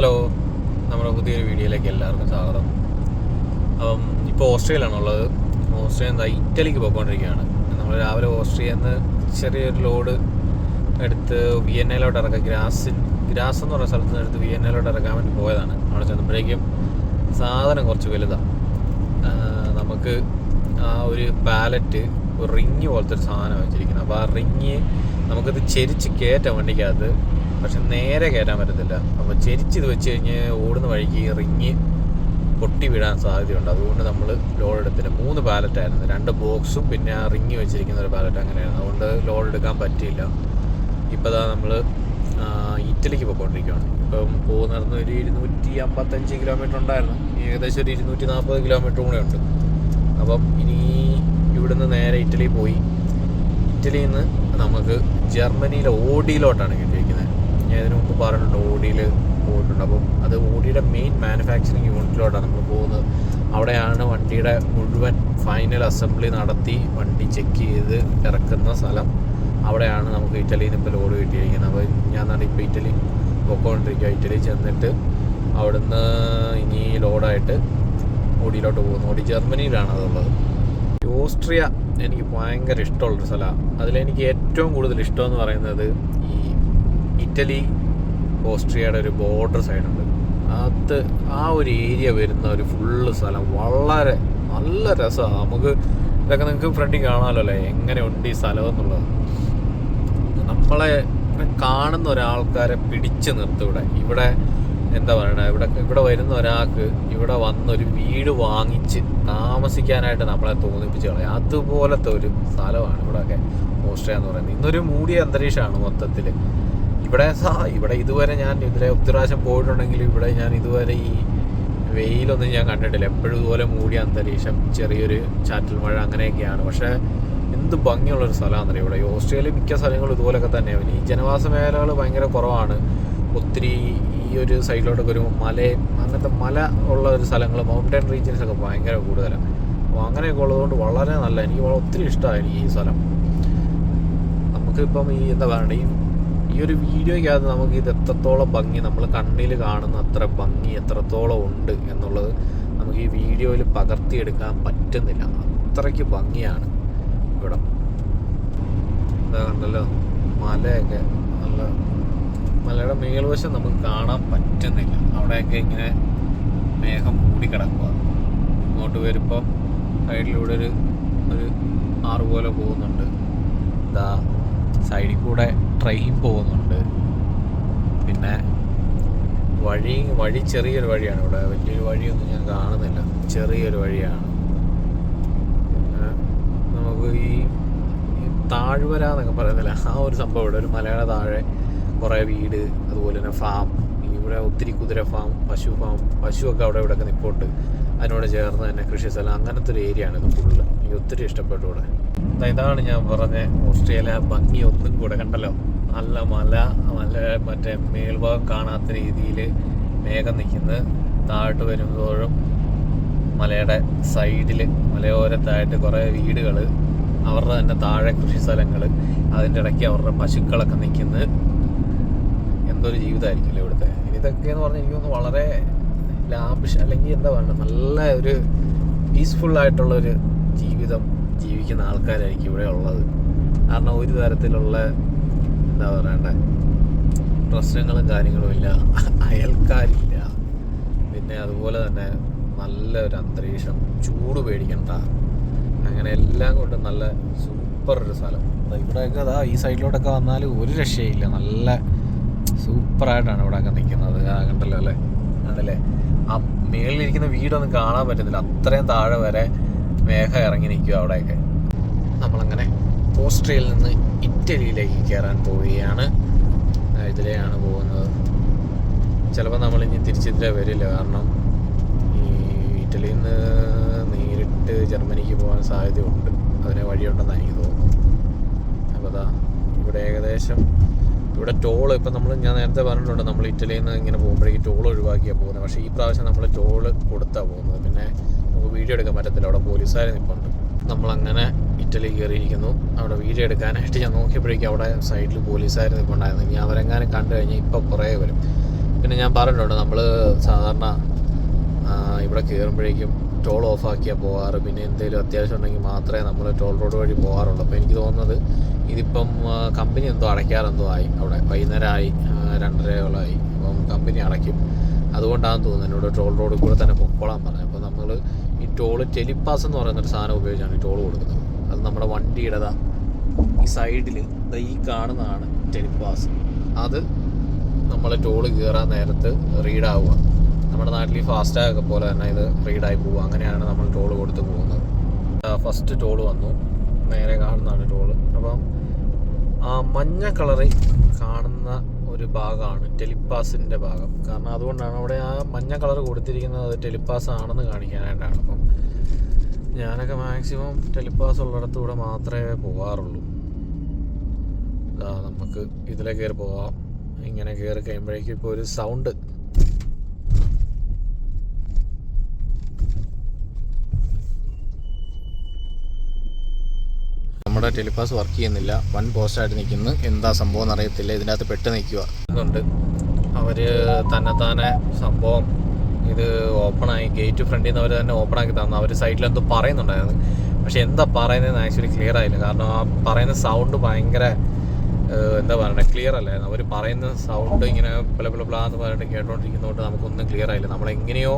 Hello നമ്മുടെ പുതിയൊരു വീഡിയോയിലേക്ക് എല്ലാവർക്കും സ്വാഗതം. അപ്പം ഇപ്പോൾ ഓസ്ട്രേലിയയിലാണുള്ളത് ഓസ്ട്രേലിയ എന്താ ഇറ്റലിക്ക് പോയിക്കൊണ്ടിരിക്കുകയാണ്. നമ്മൾ രാവിലെ ഓസ്ട്രേലിയ നിന്ന് ചെറിയൊരു ലോഡ് എടുത്ത് വിയന്നയിലോട്ട് ഇറക്കുക. ഗ്രാസിൻ ഗ്രാസ് എന്ന് പറയുന്ന സ്ഥലത്ത് നിന്ന് എടുത്ത് വിയന്നയിലോട്ട് ഇറക്കാൻ വേണ്ടി പോയതാണ്. അവിടെ ചെന്നപ്പോഴേക്കും സാധനം കുറച്ച് വലുതാണ് നമുക്ക് ആ ഒരു പാലറ്റ് റിങ് പോലത്തെ ഒരു സാധനം വെച്ചിരിക്കുന്നത് അപ്പോൾ ആ റിങ് നമുക്കത് ചെരിച്ച് കയറ്റാൻ വണ്ടിക്കകത്ത് പക്ഷെ നേരെ കയറ്റാൻ പറ്റത്തില്ല. അപ്പോൾ ചെരിച്ചിത് വെച്ച് കഴിഞ്ഞ് ഓടുന്ന വഴിക്ക് ഇറങ്ങി പൊട്ടി വീഴാൻ സാധ്യതയുണ്ട്. അതുകൊണ്ട് നമ്മൾ ലോഡ് എടുത്തില്ല. മൂന്ന് പാലറ്റായിരുന്നു രണ്ട് ബോക്സും പിന്നെ റിങ്ങി റിങ് വെച്ചിരിക്കുന്ന ഒരു പാലറ്റ് അങ്ങനെയായിരുന്നു. അതുകൊണ്ട് ലോഡ് എടുക്കാൻ പറ്റിയില്ല. ഇപ്പോൾ ദാ നമ്മൾ ഇറ്റലിക്ക് പോയിക്കൊണ്ടിരിക്കുകയാണ് ഇപ്പം പോകുന്നിടന്ന് ഒരു ഇരുന്നൂറ്റി അമ്പത്തഞ്ച് കിലോമീറ്റർ ഉണ്ടായിരുന്നു. ഏകദേശം ഒരു ഇരുന്നൂറ്റി നാൽപ്പത് കിലോമീറ്റർ കൂടെ ഉണ്ട്. അപ്പം ഇനി ഇവിടുന്ന് നേരെ ഇറ്റലി പോയി. ഇറ്റലിയിൽ നിന്ന് നമുക്ക് ജർമ്മനിയിലെ ഓഡിയിലോട്ടാണ് കിട്ടിയിരിക്കുന്നത് ഞാൻ ഇതിനു മുമ്പ് പറഞ്ഞിട്ടുണ്ട് ഓഡിയിൽ പോയിട്ടുണ്ട്. അപ്പം അത് ഓഡിയുടെ മെയിൻ മാനുഫാക്ചറിങ് യൂണിറ്റിലോട്ടാണ് നമ്മൾ പോകുന്നത്. അവിടെയാണ് വണ്ടിയുടെ മുഴുവൻ ഫൈനൽ അസംബ്ലി നടത്തി വണ്ടി ചെക്ക് ചെയ്ത് ഇറക്കുന്ന സ്ഥലം. അവിടെയാണ് നമുക്ക് ഇറ്റലിയിൽ നിന്ന് ഇപ്പോൾ ലോഡ് കിട്ടിയിരിക്കുന്നത്. അപ്പോൾ ഞാൻ നാളെ ഇപ്പോൾ ഇറ്റലി പോയിക്കൊണ്ടിരിക്കുക ഇറ്റലി ചെന്നിട്ട് അവിടുന്ന് ഇനി ലോഡായിട്ട് ഓടിയിലോട്ട് പോകുന്നു. ഓടി ജർമ്മനിയിലാണ് അതുള്ളത്. ഓസ്ട്രിയ എനിക്ക് ഭയങ്കര ഇഷ്ടമുള്ളൊരു സ്ഥലമാണ് അതിലെനിക്ക് ഏറ്റവും കൂടുതൽ ഇഷ്ടമെന്ന് പറയുന്നത് ഈ ഇറ്റലി ഓസ്ട്രിയയുടെ ഒരു ബോർഡർ സൈഡുണ്ട് അത് ആ ഒരു ഏരിയ വരുന്ന ഒരു ഫുള്ള് സ്ഥലം. വളരെ നല്ല രസമാണ്. നമുക്ക് ഇതൊക്കെ നിങ്ങൾക്ക് ഫ്രണ്ടിൽ കാണാമല്ലോ അല്ലേ? എങ്ങനെയുണ്ട് ഈ സ്ഥലം എന്നുള്ളത്? നമ്മളെ കാണുന്ന ഒരാൾക്കാരെ പിടിച്ചു നിർത്തും ഇവിടെ. ഇവിടെ എന്താ പറയണ? ഇവിടെ ഇവിടെ വരുന്ന ഒരാൾക്ക് ഇവിടെ വന്നൊരു വീട് വാങ്ങിച്ച് താമസിക്കാനായിട്ട് നമ്മളെ തോന്നിപ്പിച്ചു കളയും. അതുപോലത്തെ ഒരു സ്ഥലമാണ് ഇവിടെയൊക്കെ ഓസ്ട്രിയ എന്ന് പറയുന്നത്. ഇന്നൊരു മൂടിയ അന്തരീക്ഷമാണ് മൊത്തത്തിൽ ഇവിടെ ഇവിടെ ഇതുവരെ ഞാൻ ഇതിലെ ഒത്തിരി പ്രാവശ്യം പോയിട്ടുണ്ടെങ്കിൽ ഇവിടെ ഞാൻ ഇതുവരെ ഈ വെയിലൊന്നും ഞാൻ കണ്ടിട്ടില്ല. എപ്പോഴും ഇതുപോലെ മൂടിയ അന്തരീക്ഷം ചെറിയൊരു ചാറ്റൽ മഴ അങ്ങനെയൊക്കെയാണ്. പക്ഷേ എന്ത് ഭംഗിയുള്ളൊരു സ്ഥലമാണെന്നറിയാം? ഇവിടെ ഓസ്ട്രേലിയ മിക്ക സ്ഥലങ്ങളും ഇതുപോലൊക്കെ തന്നെയാണ് ഈ ജനവാസ മേഖലകൾ ഭയങ്കര കുറവാണ്. ഒത്തിരി ഈ ഒരു സൈഡിലോട്ടൊക്കെ ഒരു മല അങ്ങനത്തെ മല ഉള്ള ഒരു സ്ഥലങ്ങൾ മൗണ്ടൻ റീജിയൻസ് ഒക്കെ ഭയങ്കര കൂടുതലാണ് അപ്പോൾ അങ്ങനെയൊക്കെ ഉള്ളതുകൊണ്ട് വളരെ നല്ല എനിക്ക് വളരെ ഒത്തിരി ഇഷ്ടമായിരിക്കും ഈ സ്ഥലം. നമുക്കിപ്പം ഈ എന്താ പറയുക ഈ ഈ ഒരു വീഡിയോയ്ക്കകത്ത് നമുക്ക് ഇത് എത്രത്തോളം ഭംഗി നമ്മൾ കണ്ണിൽ കാണുന്ന അത്ര ഭംഗി എത്രത്തോളം ഉണ്ട് എന്നുള്ളത് നമുക്ക് ഈ വീഡിയോയിൽ പകർത്തിയെടുക്കാൻ പറ്റുന്നില്ല. അത്രയ്ക്ക് ഭംഗിയാണ് ഇവിടെ. എന്താ കണ്ടല്ലോ മലയൊക്കെ നല്ല മലയുടെ മേൽവശം നമുക്ക് കാണാൻ പറ്റുന്നില്ല. അവിടെയൊക്കെ ഇങ്ങനെ മേഘം മൂടിക്കിടക്കുക ഇങ്ങോട്ട് വരുമ്പോൾ സൈഡിലൂടെ ഒരു ഒരു ആറ് പോലെ പോകുന്നുണ്ട്. ഇതാ സൈഡിൽ കൂടെ ട്രെയിൻ പോകുന്നുണ്ട്. പിന്നെ വഴി വഴി ചെറിയൊരു വഴിയാണ് ഇവിടെ. വലിയൊരു വഴിയൊന്നും ഞാൻ കാണുന്നില്ല. ചെറിയൊരു വഴിയാണ്. പിന്നെ നമുക്ക് ഈ താഴ്വര എന്നൊക്കെ പറയുന്നില്ല? ആ ഒരു സംഭവം ഇവിടെ. ഒരു മലയുടെ താഴെ കുറേ വീട് അതുപോലെ തന്നെ ഫാം ഇവിടെ ഒത്തിരി കുതിര ഫാം പശു ഫാം പശുവൊക്കെ അവിടെ ഇവിടെയൊക്കെ നിൽപ്പുണ്ട് അതിനോട് ചേർന്ന് തന്നെ കൃഷി സ്ഥലം അങ്ങനത്തെ ഒരു ഏരിയ ആണ് ഇത് ഫുള്ള്. എനിക്ക് ഒത്തിരി ഇഷ്ടപ്പെട്ടു ഇവിടെ. ഇതാണ് ഞാൻ പറഞ്ഞ ഓസ്ട്രേലിയ ഭംഗി ഒന്നും കൂടെ. കണ്ടല്ലോ? നല്ല മല നല്ല മറ്റേ മേൽഭാഗം കാണാത്ത രീതിയിൽ മേഘം നിൽക്കുന്നത് താഴോട്ട് വരുമ്പോഴും മലയുടെ സൈഡിൽ മലയോരത്തായിട്ട് കുറേ വീടുകൾ അവരുടെ തന്നെ താഴെ കൃഷി സ്ഥലങ്ങൾ അതിന്റെ ഇടയ്ക്ക് അവരുടെ പശുക്കളൊക്കെ നിൽക്കുന്നത് എന്തൊരു ജീവിതമായിരിക്കുമല്ലോ ഇവിടുത്തെ? ഇതൊക്കെ എന്ന് പറഞ്ഞാൽ എനിക്കൊന്ന് വളരെ ലാഭിഷ അല്ലെങ്കിൽ എന്താ പറയുക നല്ല ഒരു പീസ്ഫുൾ ആയിട്ടുള്ളൊരു ജീവിതം ജീവിക്കുന്ന ആൾക്കാരായിരിക്കും ഇവിടെ ഉള്ളത്. കാരണം ഒരു തരത്തിലുള്ള എന്താ പറയണ്ടേ പ്രശ്നങ്ങളും കാര്യങ്ങളും ഇല്ല അയൽക്കാരില്ല. പിന്നെ അതുപോലെ തന്നെ നല്ലൊരു അന്തരീക്ഷം ചൂട് പേടിക്കണ്ട. അങ്ങനെ എല്ലാം കൊണ്ടും നല്ല സൂപ്പർ ഒരു സ്ഥലം ഇവിടെയൊക്കെ അതാ ഈ സൈഡിലോട്ടൊക്കെ വന്നാൽ ഒരു രക്ഷയില്ല. നല്ല സൂപ്പറായിട്ടാണ് ഇവിടെയൊക്കെ നിൽക്കുന്നത് കണ്ടല്ലോ അല്ലേ? ആണല്ലേ ആ മേളിലിരിക്കുന്ന വീടൊന്നും കാണാൻ പറ്റുന്നില്ല. അത്രയും താഴെ വരെ മേഘം ഇറങ്ങി നിൽക്കുക അവിടെയൊക്കെ. നമ്മളങ്ങനെ ഓസ്ട്രിയയിൽ നിന്ന് ഇറ്റലിയിലേക്ക് കയറാൻ പോവുകയാണ്. ഇതിലെയാണ് പോകുന്നത്. ചിലപ്പോൾ നമ്മൾ ഇനി തിരിച്ചിതിലെ വരില്ല. കാരണം ഈ ഇറ്റലിയിൽ നിന്ന് നേരിട്ട് ജർമ്മനിക്ക് പോകാൻ സാധ്യതയുണ്ട്. അതിന് വഴിയുണ്ടെന്നാണ് എനിക്ക് തോന്നുന്നു അപ്പോൾ അതാ ഇവിടെ ഏകദേശം ഇവിടെ ടോൾ ഇപ്പം നമ്മൾ ഞാൻ നേരത്തെ പറഞ്ഞിട്ടുണ്ട് നമ്മൾ ഇറ്റലിയിൽ നിന്ന് ഇങ്ങനെ പോകുമ്പോഴേക്കും ടോൾ ഒഴിവാക്കിയാണ് പോകുന്നത് പക്ഷേ ഈ പ്രാവശ്യം നമ്മൾ ടോൾ കൊടുത്താണ് പോകുന്നത്. പിന്നെ നമുക്ക് വീഡിയോ എടുക്കാൻ പറ്റത്തില്ല. അവിടെ പോലീസുകാർ നിൽപ്പുണ്ട് നമ്മളങ്ങനെ ഇറ്റലി കയറിയിരിക്കുന്നു. അവിടെ വീഡിയോ എടുക്കാനായിട്ട് ഞാൻ നോക്കിയപ്പോഴേക്കും അവിടെ സൈഡിൽ പോലീസുകാർ നിൽപ്പുണ്ടായിരുന്നു ഇനി അവരെങ്ങാനും കണ്ടു കഴിഞ്ഞാൽ ഇപ്പോൾ കുറേ വരും. പിന്നെ ഞാൻ പറഞ്ഞിട്ടുണ്ട് നമ്മൾ സാധാരണ ഇവിടെ കയറുമ്പോഴേക്കും ടോൾ ഓഫാക്കിയാൽ പോകാറ്. പിന്നെ എന്തെങ്കിലും അത്യാവശ്യം ഉണ്ടെങ്കിൽ മാത്രമേ നമ്മൾ ടോൾ റോഡ് വഴി പോകാറുള്ളൂ. അപ്പോൾ എനിക്ക് തോന്നുന്നത് ഇതിപ്പം കമ്പനി എന്തോ അടയ്ക്കാറെന്തോ ആയി. അവിടെ വൈകുന്നേരം ആയി ആ, രണ്ടരയോളമായി. അപ്പം കമ്പനി അടയ്ക്കും. അതുകൊണ്ടാണെന്ന് തോന്നുന്നത് എന്നോട് ടോൾ റോഡിൽ കൂടെ തന്നെ പൊക്കോളാൻ പറഞ്ഞു അപ്പോൾ നമ്മൾ ഈ ടോൾ ടെലിപ്പാസ് എന്ന് പറയുന്ന ഒരു സാധനം ഉപയോഗിച്ചാണ് ഈ ടോൾ കൊടുക്കുന്നത്. അത് നമ്മുടെ വണ്ടിയുടെ ഈ സൈഡിൽ ഈ കാണുന്നതാണ് ടെലിപ്പാസ് അത് നമ്മൾ ടോൾ കയറാൻ നേരത്ത് റീഡാവുക നമ്മുടെ നാട്ടിൽ ഈ ഫാസ്റ്റാഗ് ഒക്കെ പോലെ തന്നെ ഇത് റീഡായി പോകും അങ്ങനെയാണ് നമ്മൾ ടോൾ കൊടുത്ത് പോകുന്നത്. ഫസ്റ്റ് ടോൾ വന്നു. നേരെ കാണുന്നതാണ് ടോൾ അപ്പം ആ മഞ്ഞ കളറിൽ കാണുന്ന ഒരു ഭാഗമാണ് ടെലിപ്പാസിന്റെ ഭാഗം. കാരണം അതുകൊണ്ടാണ് അവിടെ ആ മഞ്ഞ കളർ കൊടുത്തിരിക്കുന്നത് ടെലിപ്പാസ് ആണെന്ന് കാണിക്കാനായിട്ടാണ്. അപ്പം ഞാനൊക്കെ മാക്സിമം ടെലിപ്പാസ് ഉള്ളിടത്തൂടെ മാത്രമേ പോകാറുള്ളൂ നമുക്ക് ഇതിലെ കയറി പോവാം. ഇങ്ങനെ കയറി കഴിയുമ്പോഴേക്കും ഇപ്പോൾ ഒരു സൗണ്ട് നമ്മുടെ ടെലിപാസ് വർക്ക് ചെയ്യുന്നില്ല. വൺ പോസ്റ്റായിട്ട് നിൽക്കുന്നു. എന്താ സംഭവം എന്നറിയത്തില്ല. ഇതിന്റെ അകത്ത് പെട്ട് നിൽക്കുക അതുകൊണ്ട് അവർ തന്നെത്താനെ സംഭവം ഇത് ഓപ്പണായി ഗേറ്റ് ഫ്രണ്ടിൽ നിന്ന് അവർ തന്നെ ഓപ്പൺ ആക്കി തന്നു. അവർ സൈഡിൽ എന്തോ പറയുന്നുണ്ടായിരുന്നു. പക്ഷെ എന്താ പറയുന്നതെന്ന് ആക്ച്വലി ക്ലിയർ ആയില്ല. കാരണം ആ പറയുന്ന സൗണ്ട് ഭയങ്കര എന്താ പറയണേ ക്ലിയർ അല്ലായിരുന്നു അവർ പറയുന്ന സൗണ്ട് ഇങ്ങനെ പല പല പ്ലാന്ന് പറഞ്ഞിട്ട് കേട്ടോണ്ടിരിക്കുന്നതുകൊണ്ട് നമുക്കൊന്നും ക്ലിയർ ആയില്ല. നമ്മൾ എങ്ങനെയോ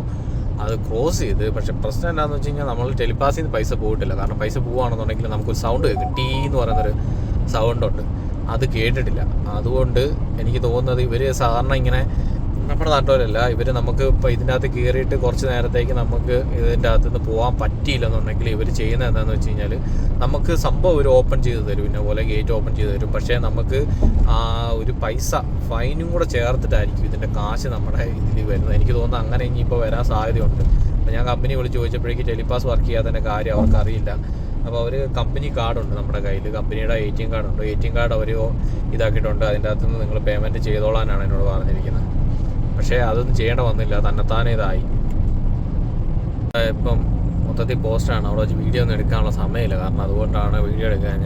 അത് ക്രോസ് ചെയ്ത്. പക്ഷേ പ്രശ്നം എന്താണെന്ന് വെച്ച് കഴിഞ്ഞാൽ നമ്മൾ ടെലിപാസിൽ നിന്ന് പൈസ പോയിട്ടില്ല. കാരണം പൈസ പോവുകയാണെന്നുണ്ടെങ്കിൽ നമുക്കൊരു സൗണ്ട് കേൾക്കും. ടീ എന്ന് പറയുന്നൊരു സൗണ്ട് ഉണ്ട്. അത് കേട്ടിട്ടില്ല. അതുകൊണ്ട് എനിക്ക് തോന്നുന്നത് ഇവർ സാധാരണ ഇങ്ങനെ നമ്മുടെ നാട്ടുകാരല്ല ഇവർ നമുക്ക് ഇപ്പോൾ ഇതിനകത്ത് കയറിയിട്ട് കുറച്ച് നേരത്തേക്ക് നമുക്ക് ഇതിന്റെ അകത്തു നിന്ന് പോകാൻ പറ്റിയില്ലെന്നുണ്ടെങ്കിൽ ഇവർ ചെയ്യുന്നത് എന്താണെന്ന് വെച്ച് കഴിഞ്ഞാൽ നമുക്ക് സംഭവം ഒരു ഓപ്പൺ ചെയ്ത് തരും പിന്നെ പോലെ ഗേറ്റ് ഓപ്പൺ ചെയ്ത് തരും. പക്ഷേ നമുക്ക് ഒരു പൈസ ഫൈനും കൂടെ ചേർത്തിട്ടായിരിക്കും ഇതിന്റെ കാശ് നമ്മുടെ ഇതിൽ വരുന്നത്. എനിക്ക് തോന്നുന്നു അങ്ങനെ ഇനിയിപ്പോൾ വരാൻ സാധ്യതയുണ്ട്. അപ്പോൾ ഞാൻ കമ്പനി വിളിച്ച് ചോദിച്ചപ്പോഴേക്ക് ടെലിപാസ് വർക്ക് ചെയ്യാത്തതിന്റെ കാര്യം അവർക്കറിയില്ല അപ്പോൾ അവർ കമ്പനി കാർഡുണ്ട് നമ്മുടെ കയ്യിൽ കമ്പനിയുടെ എ ടി എം കാർഡുണ്ട് എ ടി എം കാർഡ് അവർ ഇതാക്കിയിട്ടുണ്ട്. അതിന്റെ അകത്തുനിന്ന് നിങ്ങൾ പേയ്മെന്റ് ചെയ്തോളാനാണ് എന്നോട് പറഞ്ഞിരിക്കുന്നത്. പക്ഷേ അതൊന്നും ചെയ്യേണ്ട വന്നില്ല. തന്നെത്താനേ ഇതായി. ഇപ്പം മൊത്തത്തിൽ പോസ്റ്റാണ്. അവിടെ വെച്ച് വീഡിയോ ഒന്നും എടുക്കാനുള്ള സമയമില്ല. കാരണം അതുകൊണ്ടാണ് വീഡിയോ എടുക്കാൻ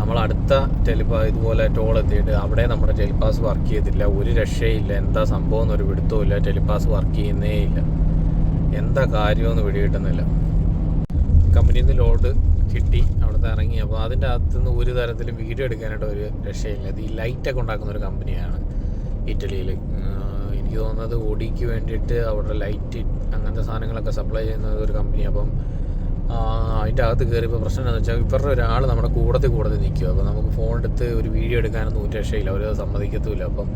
നമ്മൾ അടുത്ത ടെലിപാ ഇതുപോലെ ടോൾ എത്തിയിട്ട് അവിടെ നമ്മുടെ ടെലിപാസ് വർക്ക് ചെയ്തില്ല ഒരു രക്ഷയില്ല. എന്താ സംഭവം എന്നൊരു പിടുത്തമില്ല ടെലിപാസ് വർക്ക് ചെയ്യുന്നേ ഇല്ല എന്താ കാര്യമൊന്നും പിടികിട്ടുന്നില്ല. കമ്പനിയിൽ നിന്ന് ലോഡ് കിട്ടി. അവിടുത്തെ ഇറങ്ങി. അപ്പോൾ അതിന്റെ അകത്തുനിന്ന് ഒരു തരത്തിലും വീഡിയോ എടുക്കാനായിട്ട് ഒരു രക്ഷയില്ല. ഇത് ഈ ലൈറ്റൊക്കെ ഉണ്ടാക്കുന്ന ഒരു കമ്പനിയാണ്. ഇറ്റലിയിൽ എനിക്ക് തോന്നുന്നത് ഓടിക്ക് വേണ്ടിയിട്ട് അവിടെ ലൈറ്റ് അങ്ങനത്തെ സാധനങ്ങളൊക്കെ സപ്ലൈ ചെയ്യുന്ന ഒരു കമ്പനി അപ്പം അതിന്റെ അകത്ത് കയറിയപ്പോൾ പ്രശ്നം എന്താണെന്ന് വെച്ചാൽ ഇവരുടെ ഒരാൾ നമ്മുടെ കൂടത്തിൽ കൂടത്തിൽ നിൽക്കുക അപ്പോൾ നമുക്ക് ഫോൺ എടുത്ത് ഒരു വീഡിയോ എടുക്കാനൊന്നും ഒരു രക്ഷയില്ല. അവർ സമ്മതിക്കത്തുമില്ല. അപ്പം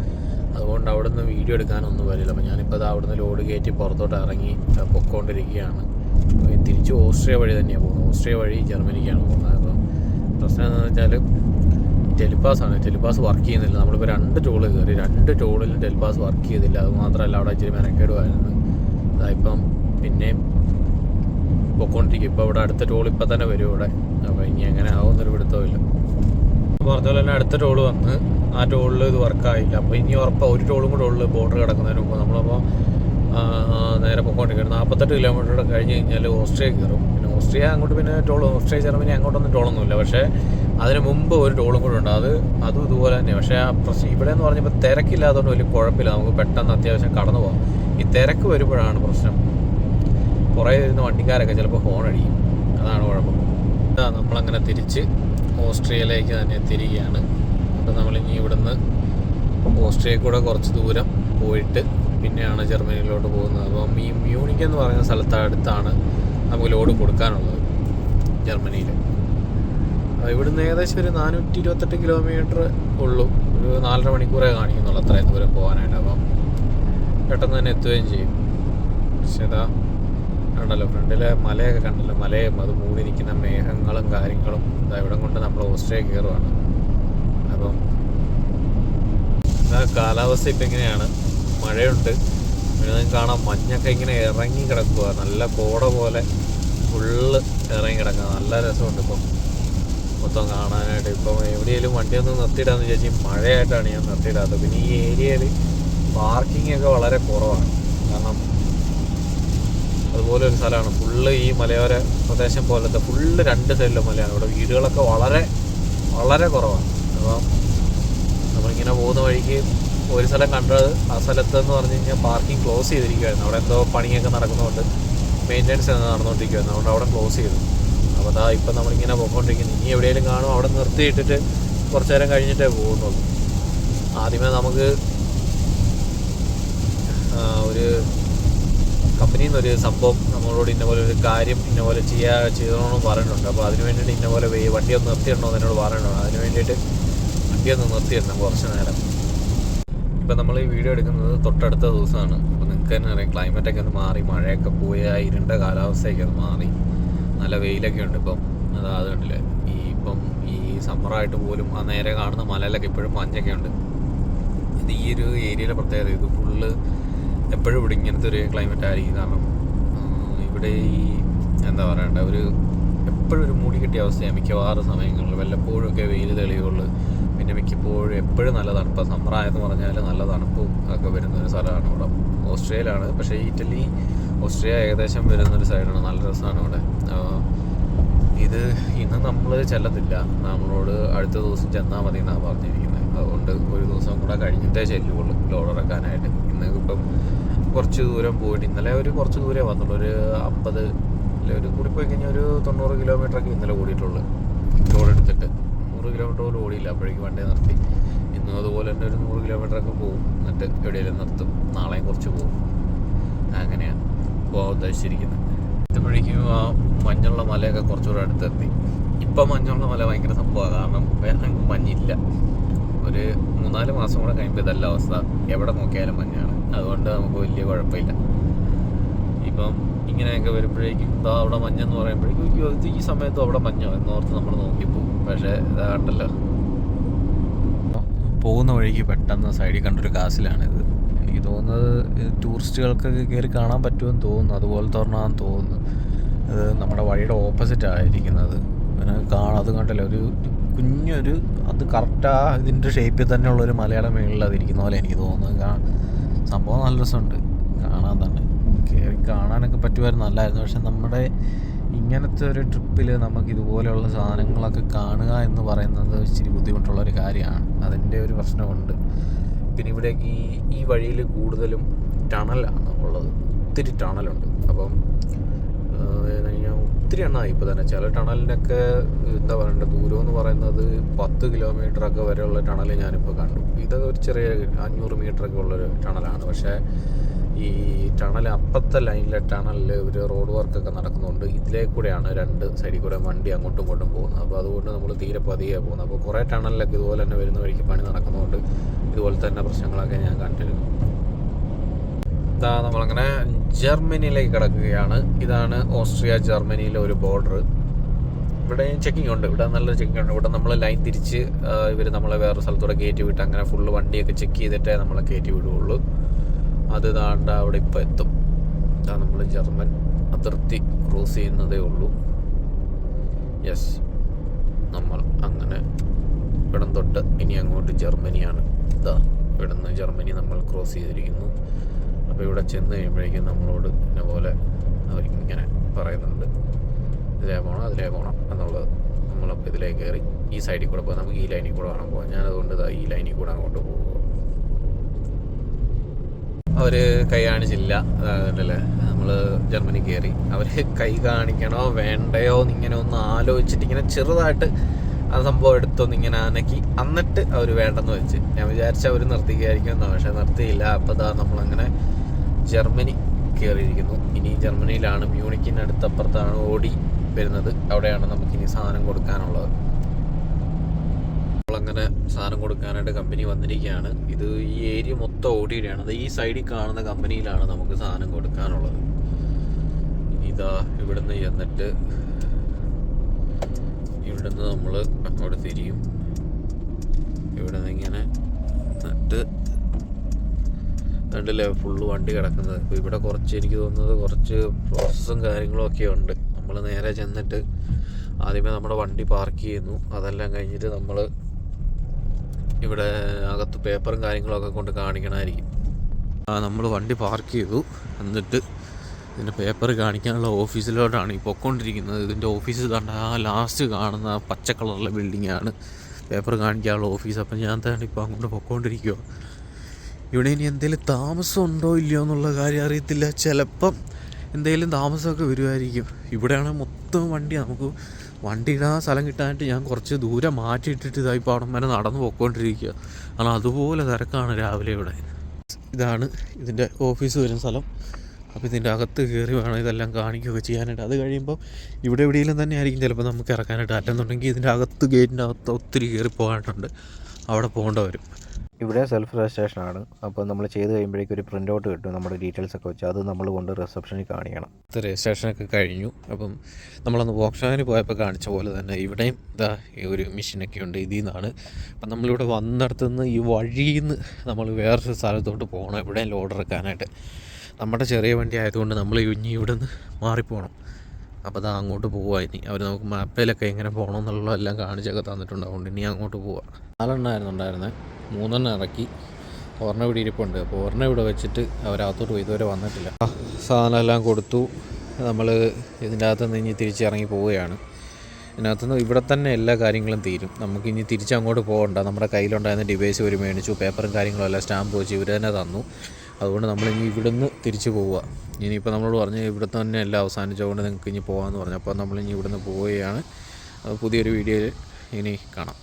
അതുകൊണ്ട് അവിടെ നിന്ന് വീഡിയോ എടുക്കാനൊന്നും വരില്ല. അപ്പം ഞാനിപ്പോൾ അത് അവിടെ നിന്ന് ലോഡ് കയറ്റി പുറത്തോട്ട് ഇറങ്ങി പൊക്കോണ്ടിരിക്കുകയാണ്. അപ്പോൾ തിരിച്ച് ഓസ്ട്രിയ വഴി തന്നെയാണ് പോകുന്നത്. ഓസ്ട്രിയ വഴി ജർമ്മനിക്കാണ് പോകുന്നത്. അപ്പം പ്രശ്നം എന്താണെന്ന് വെച്ചാൽ ടെലിപാസ് ആണ്. ടെലിപാസ് വർക്ക് ചെയ്യുന്നില്ല. നമ്മളിപ്പോൾ രണ്ട് ടോൾ കയറി രണ്ട് ടോളിലും ടെലിപാസ് വർക്ക് ചെയ്തില്ല. അത് മാത്രമല്ല അവിടെ ഇച്ചിരി മെനക്കേടുമായിരുന്നു. അതായിപ്പം പിന്നെയും പൊക്കോണ്ടിരിക്കും. ഇപ്പോൾ ഇവിടെ അടുത്ത ടോൾ ഇപ്പം തന്നെ വരും ഇവിടെ. അപ്പോൾ ഇനി എങ്ങനെ ആവുമെന്നൊരു പിടുത്തമില്ല പറഞ്ഞ പോലെ തന്നെ അടുത്ത ടോൾ വന്ന് ആ ടോളിൽ ഇത് വർക്കായില്ല അപ്പോൾ ഇനി ഉറപ്പാണ് ഒരു ടോളും കൂടെ ഉള്ളു ബോർഡർ കിടക്കുന്നതിന് മുമ്പ്. നമ്മളപ്പോൾ നേരെ പൊക്കോണ്ടിരിക്കണം നാൽപ്പത്തെട്ട് കിലോമീറ്റർ കഴിഞ്ഞ് കഴിഞ്ഞാൽ ഓസ്ട്രിയ കയറും. പിന്നെ ഓസ്ട്രിയ അങ്ങോട്ട് പിന്നെ ടോൾ ഓസ്ട്രിയ ജർമ്മനി അങ്ങോട്ടൊന്നും ടോളൊന്നുമില്ല പക്ഷേ അതിന് മുമ്പ് ഒരു ടോളും കൂടെ ഉണ്ട്. അത് അതും ഇതുപോലെ തന്നെ പക്ഷേ ആ പ്രശ്നം ഇവിടെ എന്ന് പറഞ്ഞപ്പോൾ തിരക്കില്ലാത്തതുകൊണ്ട് വലിയ കുഴപ്പമില്ല. നമുക്ക് പെട്ടെന്ന് അത്യാവശ്യം കടന്നു പോകാം ഈ തിരക്ക് വരുമ്പോഴാണ് പ്രശ്നം. കുറേ ഇരുന്ന് വണ്ടിക്കാരൊക്കെ ചിലപ്പോൾ ഫോൺ അടിക്കും. അതാണ് കുഴപ്പം. ഇതാ നമ്മളങ്ങനെ തിരിച്ച് ഓസ്ട്രിയയിലേക്ക് തന്നെ തിരികെയാണ്. അപ്പോൾ നമ്മളിനി ഇവിടുന്ന് ഓസ്ട്രിയയിൽ കൂടെ കുറച്ച് ദൂരം പോയിട്ട് പിന്നെയാണ് ജർമ്മനിയിലോട്ട് പോകുന്നത്. അപ്പം ഈ മ്യൂണിക് എന്ന് പറയുന്ന സ്ഥലത്ത് അടുത്താണ് നമുക്ക് ലോഡ് കൊടുക്കാനുള്ളത് ജർമ്മനിയിൽ ഇവിടുന്ന് ഏകദേശം ഒരു നാനൂറ്റി ഇരുപത്തെട്ട് കിലോമീറ്റർ ഉള്ളൂ. ഒരു നാലര മണിക്കൂറേ കാണിക്കുന്നുള്ളൂ അത്രയും ദൂരം പോകാനായിട്ട്. അപ്പം പെട്ടെന്ന് തന്നെ എത്തുകയും ചെയ്യും. പക്ഷേ ഇതാ കണ്ടല്ലോ ഫ്രണ്ടിലെ മലയൊക്കെ കണ്ടല്ലോ. മലയും അത് മൂടി നിൽക്കുന്ന മേഘങ്ങളും കാര്യങ്ങളും ഇതാ ഇവിടം കൊണ്ട് നമ്മൾ ഓസ്ട്രേലിയ കയറുവാണ്. അപ്പം കാലാവസ്ഥ ഇപ്പം ഇങ്ങനെയാണ്. മഴയുണ്ട്. പിന്നെ നിങ്ങൾക്ക് കാണാം മഞ്ഞൊക്കെ ഇങ്ങനെ ഇറങ്ങി കിടക്കുക നല്ല കോട പോലെ ഫുള്ള് ഇറങ്ങി കിടക്കുക നല്ല രസമുണ്ട് ഇപ്പം. മൊത്തം കാണാനായിട്ട്. ഇപ്പം എവിടെയെങ്കിലും വണ്ടി ഒന്ന് നിർത്തിയിടാന്ന് വിചാരിച്ച് ഈ മഴയായിട്ടാണ് ഞാൻ നിർത്തിയിടാത്തത്. പിന്നെ ഈ ഏരിയയിൽ പാർക്കിംഗ് ഒക്കെ വളരെ കുറവാണ്. കാരണം അതുപോലെ ഒരു സ്ഥലമാണ്. ഫുള്ള് ഈ മലയോര പ്രദേശം പോലത്തെ ഫുള്ള് രണ്ട് സൈഡിലെ മലയാണ്. ഇവിടെ വീടുകളൊക്കെ വളരെ വളരെ കുറവാണ്. അപ്പം നമ്മളിങ്ങനെ പോകുന്ന വഴിക്ക് ഒരു സ്ഥലം കണ്ടത് ആ സ്ഥലത്ത് എന്ന് പറഞ്ഞു കഴിഞ്ഞാൽ പാർക്കിംഗ് ക്ലോസ് ചെയ്തിരിക്കുകയായിരുന്നു അവിടെ എന്തോ പണിയൊക്കെ നടക്കുന്നതുകൊണ്ട് മെയിന്റെനൻസ് നടന്നുകൊണ്ടിരിക്കുകയായിരുന്നു അതുകൊണ്ട് അവിടെ ക്ലോസ് ചെയ്തു. അപ്പോൾ അതാ ഇപ്പം നമ്മളിങ്ങനെ പോയിക്കൊണ്ടിരിക്കുന്നത് ഇനി എവിടെയെങ്കിലും കാണും. അവിടെ നിർത്തിയിട്ടിട്ട് കുറച്ച് നേരം കഴിഞ്ഞിട്ടേ പോകുന്നുള്ളൂ ആദ്യമേ നമുക്ക് ഒരു കമ്പനിയിൽ നിന്നൊരു സംഭവം നമ്മളോട് ഇന്ന പോലെ ഒരു കാര്യം ഇന്ന പോലെ ചെയ്യാ ചെയ്തോണെന്ന് പറയുന്നുണ്ട് അപ്പോൾ അതിന് വേണ്ടിയിട്ട് ഇന്ന പോലെ വണ്ടി ഒന്ന് നിർത്തിയിടണോ എന്ന് എന്നോട് പറയണോ അതിന് വേണ്ടിയിട്ട് വണ്ടി ഒന്ന് നിർത്തിയിടണം കുറച്ച് നേരം. ഇപ്പം നമ്മൾ ഈ വീഡിയോ എടുക്കുന്നത് തൊട്ടടുത്ത ദിവസമാണ്. അപ്പോൾ നിങ്ങൾക്ക് തന്നെ അറിയാം ക്ലൈമറ്റൊക്കെ ഒന്ന് മാറി മഴയൊക്കെ പോയി ആ ഇരുണ്ട കാലാവസ്ഥയൊക്കെ ഒന്ന് മാറി. നല്ല വെയിലൊക്കെ ഉണ്ട് ഇപ്പം. അതാ അത് ഈ ഇപ്പം ഈ സമ്മറായിട്ട് പോലും ആ നേരെ കാണുന്ന മലയിലൊക്കെ ഇപ്പോഴും മഞ്ഞൊക്കെ ഉണ്ട്. ഇത് ഈ ഒരു ഏരിയയിലെ പ്രത്യേകത. ഇത് ഫുള്ള് എപ്പോഴും ഇവിടെ ഇങ്ങനത്തെ ഒരു ക്ലൈമറ്റ് ആയിരിക്കും. കാരണം ഇവിടെ ഈ എന്താ പറയണ്ട? ഒരു എപ്പോഴും ഒരു മൂടി കിട്ടിയ അവസ്ഥയാണ് മിക്കവാറും സമയങ്ങളിൽ വല്ലപ്പോഴും ഒക്കെ വെയിൽ തെളിയുള്ളൂ. പിന്നെ മിക്കപ്പോഴും എപ്പോഴും നല്ല തണുപ്പ്. സമ്മറായെന്ന് പറഞ്ഞാൽ നല്ല തണുപ്പും ഒക്കെ വരുന്ന ഒരു സ്ഥലമാണ് ഇവിടെ. ഓസ്ട്രേലിയയിലാണ്. പക്ഷേ ഇറ്റലി ഓസ്ട്രേലിയ ഏകദേശം വരുന്നൊരു സൈഡാണ് നല്ല രസമാണ് ഇവിടെ ഇത് ഇന്ന് നമ്മൾ ചെല്ലത്തില്ല. നമ്മളോട് അടുത്ത ദിവസം ചെന്നാൽ മതി എന്നാണ് പറഞ്ഞിരിക്കുന്നത് അതുകൊണ്ട് ഒരു ദിവസം കൂടെ കഴിഞ്ഞിട്ടേ ചെല്ലുള്ളൂ. ലോഡ് ഇറക്കാനായിട്ട്. ഇന്ന് ഇപ്പം കുറച്ച് ദൂരം പോയിട്ട് ഇന്നലെ ഒരു കുറച്ച് ദൂരേ വന്നുള്ളൂ. ഒരു അമ്പത് ഒരു കൂടി പോയി കഴിഞ്ഞാൽ ഒരു തൊണ്ണൂറ് കിലോമീറ്റർ ഒക്കെ ഇന്നലെ ഓടിയിട്ടുള്ളൂ. ലോഡ് എടുത്തിട്ട്. നൂറ് കിലോമീറ്റർ പോലും ഓടിയില്ല. അപ്പോഴേക്കും വണ്ടി നിർത്തി. ഇന്നും അതുപോലെ തന്നെ ഒരു നൂറ് കിലോമീറ്റർ ഒക്കെ പോകും എന്നിട്ട് എവിടെയെങ്കിലും നിർത്തും. നാളെയും കുറച്ച് പോകും അങ്ങനെയാണ്. പോകാൻ ഉദ്ദേശിച്ചിരിക്കുന്നത്. എത്തുമ്പോഴേക്കും ആ മഞ്ഞുള്ള മലയൊക്കെ കുറച്ചുകൂടെ അടുത്തെത്തി. ഇപ്പം മഞ്ഞുള്ള മല ഭയങ്കര സംഭവമാണ്. കാരണം വേറെ മഞ്ഞില്ല. ഒരു മൂന്നാൽ മാസം കൂടെ കഴിയുമ്പോൾ ഇതല്ല അവസ്ഥ. എവിടെ നോക്കിയാലും മഞ്ഞാണ്. അതുകൊണ്ട് നമുക്ക് വലിയ കുഴപ്പമില്ല. ഇപ്പം ഇങ്ങനെയൊക്കെ വരുമ്പോഴേക്കും ഇതാ അവിടെ മഞ്ഞെന്ന് പറയുമ്പോഴേക്കും ഈ സമയത്തും അവിടെ മഞ്ഞോ എന്നോർത്ത് നമ്മൾ നോക്കിപ്പോവും പക്ഷേ ഇതാ കണ്ടല്ലോ. പോകുന്ന വഴിക്ക് പെട്ടെന്ന് സൈഡിൽ കണ്ടൊരു കാസിലാണിത് എനിക്ക് തോന്നുന്നത് ടൂറിസ്റ്റുകൾക്കൊക്കെ കയറി കാണാൻ പറ്റുമെന്ന് തോന്നുന്നു. അതുപോലത്തെ ഒരെണ്ണമാണെന്ന് തോന്നുന്നു. അത് നമ്മുടെ വഴിയുടെ ഓപ്പോസിറ്റ് ആയിരിക്കുന്നത്. പിന്നെ കാണാം അത് കണ്ടല്ലോ. ഒരു കുഞ്ഞൊരു അത് കറക്റ്റ് ഇതിന്റെ ഷേപ്പിൽ തന്നെയുള്ള ഒരു മലയുടെ മേളിൽ അതിരിക്കുന്ന പോലെ എനിക്ക് തോന്നുന്നു. കാ- സംഭവം നല്ല രസമുണ്ട്. കാണാൻ തന്നെ. കയറി കാണാനൊക്കെ പറ്റുമായിരുന്നു നല്ലായിരുന്നു. പക്ഷെ നമ്മുടെ ഇങ്ങനത്തെ ഒരു ട്രിപ്പിൽ നമുക്ക് ഇതുപോലെയുള്ള സാധനങ്ങളൊക്കെ കാണുക എന്ന് പറയുന്നത് ഇച്ചിരി ബുദ്ധിമുട്ടുള്ള ഒരു കാര്യമാണ്. അതിന്റെ ഒരു പ്രശ്നമുണ്ട്. പിന്നെ ഇവിടെ ഈ ഈ വഴിയിൽ കൂടുതലും ടണലാണ് ഉള്ളത് ഒത്തിരി ടണലുണ്ട്. അപ്പം കഴിഞ്ഞാൽ ഒത്തിരി എണ്ണമായി ഇപ്പോൾ തന്നെ. ചില ടണലിനൊക്കെ എന്താ പറയണ്ടത് ദൂരം എന്ന് പറയുന്നത് പത്ത് കിലോമീറ്റർ ഒക്കെ വരെയുള്ള ടണൽ ഞാനിപ്പോൾ കണ്ടു. ഇതൊക്കെ ഒരു ചെറിയ അഞ്ഞൂറ് മീറ്റർ ഒക്കെ ഉള്ളൊരു ടണലാണ്. പക്ഷേ ഈ ടണൽ അപ്പത്തെ ലൈനിലെ ടണലിൽ ഒരു റോഡ് വർക്കൊക്കെ നടക്കുന്നുണ്ട്. ഇതിലേ കൂടെയാണ് രണ്ട് സൈഡിൽ കൂടെ വണ്ടി അങ്ങോട്ടും ഇങ്ങോട്ടും പോകുന്നത്. അപ്പോൾ അതുകൊണ്ട് നമ്മൾ തീരെ പതിയെ പോകുന്നത്. അപ്പോൾ കുറേ ടണലിലൊക്കെ ഇതുപോലെ തന്നെ വരുന്ന വഴിക്ക് പണി നടക്കുന്നതുകൊണ്ട് ഇതുപോലെ തന്നെ പ്രശ്നങ്ങളൊക്കെ ഞാൻ കണ്ടിരുന്നു. ഇതാ നമ്മളങ്ങനെ ജർമ്മനിയിലേക്ക് കിടക്കുകയാണ്. ഇതാണ് ഓസ്ട്രിയ ജർമ്മനിയിലെ ഒരു ബോർഡർ ഇവിടെ ചെക്കിംഗ് ഉണ്ട്. ഇവിടെ നല്ല ചെക്കിംഗ് ഉണ്ട്. ഇവിടെ നമ്മൾ ലൈൻ തിരിച്ച് ഇവർ നമ്മളെ വേറെ സ്ഥലത്തൂടെ കയറ്റി വിട്ട് അങ്ങനെ ഫുള്ള് വണ്ടിയൊക്കെ ചെക്ക് ചെയ്തിട്ടേ നമ്മളെ കയറ്റി വിടുകയുള്ളൂ. അത് താണ്ട അവിടെ ഇപ്പം എത്തും. ഇതാ നമ്മൾ ജർമ്മൻ അതിർത്തി ക്രോസ് ചെയ്യുന്നതേ ഉള്ളൂ. യെസ് നമ്മൾ അങ്ങനെ ഇവിടം തൊട്ട് ഇനി അങ്ങോട്ട് ജർമ്മനിയാണ്. ഇതാ ഇവിടുന്ന് ജർമ്മനി നമ്മൾ ക്രോസ് ചെയ്തിരിക്കുന്നു. അപ്പോൾ ഇവിടെ ചെന്ന് കഴിയുമ്പോഴേക്കും നമ്മളോട് ഇന്ന പോലെ അവരിങ്ങനെ പറയുന്നുണ്ട്. ഇതിലേ പോകണം അതിലേ പോകണം എന്നുള്ളത് നമ്മളപ്പോൾ ഇതിലേ കയറി ഈ സൈഡിൽ കൂടെ പോകാം നമുക്ക് ഈ ലൈനിൽ കൂടെ വേണം പോകാം ഞാനതുകൊണ്ട് ഇതാ ഈ ലൈനിൽ കൂടെ അങ്ങോട്ട് പോകുക അവർ കൈ കാണിച്ചില്ല. അതുകൊണ്ടല്ലേ നമ്മൾ ജർമ്മനി കയറി അവർ കൈ കാണിക്കണോ വേണ്ടയോ എന്നിങ്ങനെ ഒന്ന് ആലോചിച്ചിട്ട് ഇങ്ങനെ ചെറുതായിട്ട് ആ സംഭവം എടുത്തൊന്ന് ഇങ്ങനെ അനക്കി എന്നിട്ട് അവർ വേണ്ടെന്ന് വെച്ച്. ഞാൻ വിചാരിച്ച അവർ നിർത്തിക്കായിരിക്കും എന്നാ പക്ഷെ നിർത്തിയില്ല. അപ്പോൾ ഇതാ നമ്മളങ്ങനെ ജർമ്മനി കയറിയിരിക്കുന്നു ഇനി ജർമ്മനിയിലാണ് മ്യൂണിക്കിനടുത്തപ്പുറത്താണ് ഓടി വരുന്നത്. അവിടെയാണ് നമുക്കിനി സാധനം കൊടുക്കാനുള്ളത്. നമ്മളങ്ങനെ സാധനം കൊടുക്കാനായിട്ട് കമ്പനി വന്നിരിക്കുകയാണ്. ഇത് ഈ ഏരിയ മൊത്തം ഓടിയുടെയാണ് അത് ഈ സൈഡിൽ കാണുന്ന കമ്പനിയിലാണ് നമുക്ക് സാധനം കൊടുക്കാനുള്ളത്. ഇതാ ഇവിടുന്ന് ചെന്നിട്ട് ഇവിടുന്ന് നമ്മൾ അവിടെ തിരിയും. ഇവിടുന്ന് ഇങ്ങനെ എന്നിട്ട് കണ്ടില്ലേ ഫുള്ള് വണ്ടി കിടക്കുന്നത്. ഇപ്പോൾ ഇവിടെ കുറച്ച് എനിക്ക് തോന്നുന്നത് കുറച്ച് പ്രോസസ്സും കാര്യങ്ങളും ഒക്കെ ഉണ്ട്. നമ്മൾ നേരെ ചെന്നിട്ട് ആദ്യമേ നമ്മുടെ വണ്ടി പാർക്ക് ചെയ്യുന്നു. അതെല്ലാം കഴിഞ്ഞിട്ട് നമ്മൾ ഇവിടെ അകത്ത് പേപ്പറും കാര്യങ്ങളൊക്കെ കൊണ്ട് കാണിക്കണമായിരിക്കും. ആ നമ്മൾ വണ്ടി പാർക്ക് ചെയ്തു. എന്നിട്ട് ഇതിന്റെ പേപ്പർ കാണിക്കാനുള്ള ഓഫീസിലോട്ടാണ് ഈ പൊക്കൊണ്ടിരിക്കുന്നത്. ഇതിന്റെ ഓഫീസ് കണ്ട ആ ലാസ്റ്റ് കാണുന്ന ആ പച്ച കളറിലെ ബിൽഡിങ്ങാണ് പേപ്പർ കാണിക്കാനുള്ള ഓഫീസ്. അപ്പം ഞാൻ തന്നെ ഇപ്പോൾ അങ്ങോട്ട് പൊക്കോണ്ടിരിക്കുക ഇവിടെ ഇനി എന്തെങ്കിലും താമസം ഉണ്ടോ ഇല്ലയോ എന്നുള്ള കാര്യം അറിയത്തില്ല. ചിലപ്പം എന്തെങ്കിലും താമസമൊക്കെ വരുമായിരിക്കും ഇവിടെയാണെങ്കിൽ മൊത്തം വണ്ടി നമുക്ക് വണ്ടി ഇടാൻ സ്ഥലം കിട്ടാനായിട്ട് ഞാൻ കുറച്ച് ദൂരെ മാറ്റിയിട്ടിട്ട് ഇതായി പാടം വരെ നടന്നു പോയിക്കൊണ്ടിരിക്കുക. കാരണം അതുപോലെ തിരക്കാണ് രാവിലെ ഇവിടെ. ഇതാണ് ഇതിന്റെ ഓഫീസ് വരുന്ന സ്ഥലം. അപ്പോൾ ഇതിന്റെ അകത്ത് കയറി വേണം ഇതെല്ലാം കാണിക്കുകയൊക്കെ ചെയ്യാനായിട്ട്. അത് കഴിയുമ്പോൾ ഇവിടെ എവിടെയെങ്കിലും തന്നെ ആയിരിക്കും ചിലപ്പോൾ നമുക്ക് ഇറക്കാനായിട്ട് അല്ലെന്നുണ്ടെങ്കിൽ ഇതിന്റെ അകത്ത് ഗേറ്റിന്റെ അകത്ത് ഒത്തിരി കയറി പോകാനുണ്ട് അവിടെ പോകേണ്ട വരും. ഇവിടെ സെൽഫ് രജിസ്ട്രേഷൻ ആണ്. അപ്പോൾ നമ്മൾ ചെയ്ത് കഴിയുമ്പോഴേക്കും ഒരു പ്രിന്റ് ഔട്ട് കിട്ടും നമ്മുടെ ഡീറ്റെയിൽസ് ഒക്കെ വെച്ച്. അത് നമ്മൾ കൊണ്ട് റിസപ്ഷനിൽ കാണിക്കണം. ഇത് രജിസ്ട്രേഷനൊക്കെ കഴിഞ്ഞു. അപ്പം നമ്മളന്ന് വർക്ക്ഷോപ്പിന് പോയപ്പോൾ കാണിച്ച പോലെ തന്നെ ഇവിടെയും ഇതാ ഒരു മെഷീനൊക്കെ ഉണ്ട് ഇതിൽ നിന്നാണ് അപ്പം നമ്മളിവിടെ വന്നിടത്തുനിന്ന് ഈ വഴിയിൽ നിന്ന് നമ്മൾ വേറൊരു സ്ഥലത്തോട്ട് പോകണം. എവിടെയും ലോഡ് ഇറക്കാനായിട്ട് നമ്മുടെ ചെറിയ വണ്ടി ആയതുകൊണ്ട് നമ്മൾ ഇനി ഇവിടെ നിന്ന് മാറിപ്പോകണം അപ്പോൾ അത് അങ്ങോട്ട് പോവാ ഇനി. അവർ നമുക്ക് മാപ്പിലൊക്കെ എങ്ങനെ പോകണം എന്നുള്ളതെല്ലാം കാണിച്ചൊക്കെ തന്നിട്ടുണ്ട്. അതുകൊണ്ട് ഇനി അങ്ങോട്ട് പോവാം. നാലെണ്ണമായിരുന്നു ഉണ്ടായിരുന്നത് മൂന്നെണ്ണം ഇറക്കി. ഒരെണ്ണം ഇവിടെ ഇരിപ്പുണ്ട്. അപ്പോൾ ഒരെണ്ണം ഇവിടെ വെച്ചിട്ട് അവരകത്തോട്ട് പോയി. ഇതുവരെ വന്നിട്ടില്ല. സാധനം എല്ലാം കൊടുത്തു. നമ്മൾ ഇതിന്റെ അകത്ത് നിന്ന് ഇനി തിരിച്ചിറങ്ങി പോവുകയാണ്. ഇതിനകത്തുനിന്ന് ഇവിടെ തന്നെ എല്ലാ കാര്യങ്ങളും തീരും. നമുക്ക് ഇനി തിരിച്ചങ്ങോട്ട് പോകണ്ട. നമ്മുടെ കയ്യിലുണ്ടായിരുന്ന ഡിവൈസ് ഒരു മേടിച്ചു. പേപ്പറും കാര്യങ്ങളും എല്ലാം സ്റ്റാമ്പ് വെച്ച് ഇവർ തന്നെ തന്നു. അതുകൊണ്ട് നമ്മൾ ഇനി ഇവിടുന്ന് തിരിച്ചു പോവുക. ഇനിയിപ്പോൾ നമ്മളോട് പറഞ്ഞ് ഇവിടെ തന്നെ എല്ലാം അവസാനിച്ചുകൊണ്ട് നിങ്ങൾക്ക് ഇനി പോകാമെന്ന് പറഞ്ഞു. അപ്പോൾ നമ്മൾ ഇനി ഇവിടുന്ന് പോവുകയാണ്. പുതിയൊരു വീഡിയോയിൽ ഇനി കാണാം.